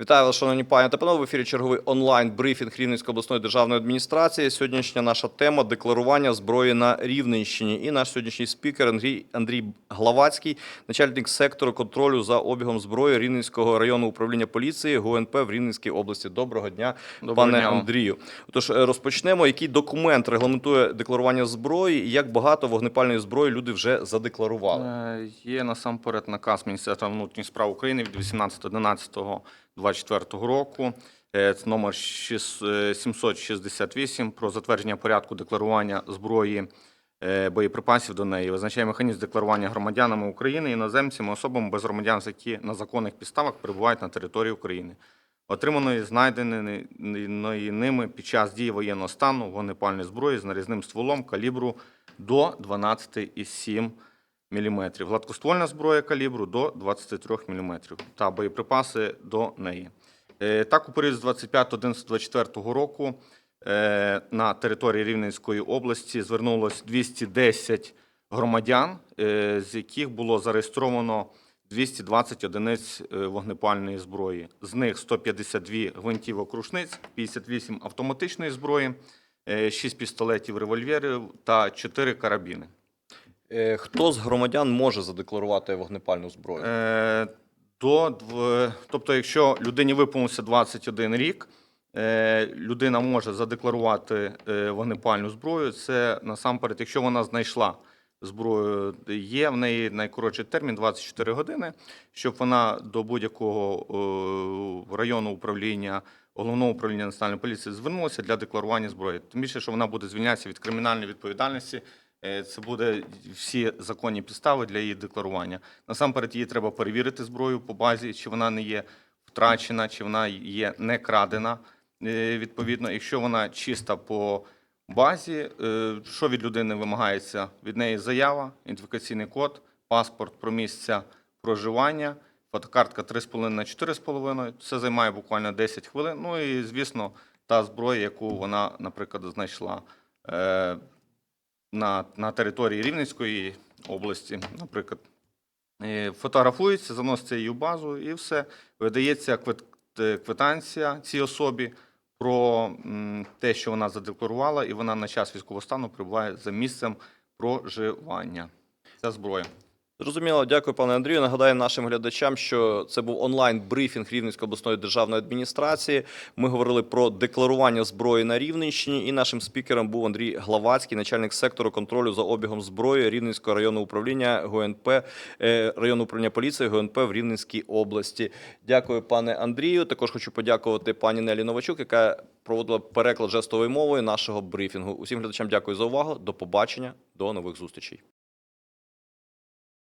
Вітаю вас, шановні пані та панове. В ефірі черговий онлайн брифінг Рівненської обласної державної адміністрації. Сьогоднішня наша тема декларування зброї на Рівненщині. І наш сьогоднішній спікер Андрій Андрій Главацький, начальник сектору контролю за обігом зброї Рівненського районного управління поліції ГУНП в Рівненській області. Доброго дня, Доброго пане дня. Андрію. Отож, е, розпочнемо. Який документ регламентує декларування зброї, і як багато вогнепальної зброї люди вже задекларували? Е, Є насамперед наказ Міністерства внутрішніх справ України від 18.11.24 року. Е, Це номер е, 768 про затвердження порядку декларування зброї е, боєприпасів до неї. Визначає механізм декларування громадянами України, іноземцями, особами без громадянства, які на законних підставах перебувають на території України. Отриманої знайденої ними під час дії воєнного стану вогнепальної зброї з нарізним стволом калібру до 12,7 мм, гладкоствольна зброя калібру до 23 мм та боєприпаси до неї. Е, Так, у період з 25.11.24 року е, на території Рівненської області звернулось 210 громадян, е, з яких було зареєстровано 220 одиниць вогнепальної зброї. З них 152 гвинтівок рушниць, 58 автоматичної зброї, 6 пістолетів револьверів та 4 карабіни. Е, Хто з громадян може задекларувати вогнепальну зброю? Е, До, тобто, якщо людині виповнився 21 рік, е, людина може задекларувати вогнепальну зброю. Це насамперед, якщо вона знайшла зброю, є в неї найкоротший термін 24 години, щоб вона до будь-якого районного управління, головного управління національної поліції звернулася для декларування зброї. Тим більше, що вона буде звільнятися від кримінальної відповідальності. Е, Це буде всі законні підстави для її декларування. Насамперед, її треба перевірити зброю по базі, чи вона не є втрачена, чи вона є не крадена. Е, Відповідно, якщо вона чиста по базі, е, що від людини вимагається? Від неї заява, ідентифікаційний код, паспорт про місце проживання, фотокартка 3,5 на 4,5. Це займає буквально 10 хвилин. Ну і, звісно, та зброя, яку вона, наприклад, знайшла. На, на території Рівненської області, наприклад, фотографується, заноситься її в базу і все. Видається е, квитанція цій особі про те, що вона задекларувала, і вона на час військового стану перебуває за місцем проживання. Це зброя. Зрозуміло, дякую, пане Андрію. Нагадаю нашим глядачам, що це був онлайн брифінг Рівненської обласної державної адміністрації. Ми говорили про декларування зброї на Рівненщині, і нашим спікером був Андрій Главацький, начальник сектору контролю за обігом зброї Рівненського районного управління ГУНП, е, районного управління поліції ГУНП в Рівненській області. Дякую, пане Андрію. Також хочу подякувати пані Нелі Новачук, яка проводила переклад жестовою мовою нашого брифінгу. Усім глядачам дякую за увагу. До побачення, до нових зустрічей.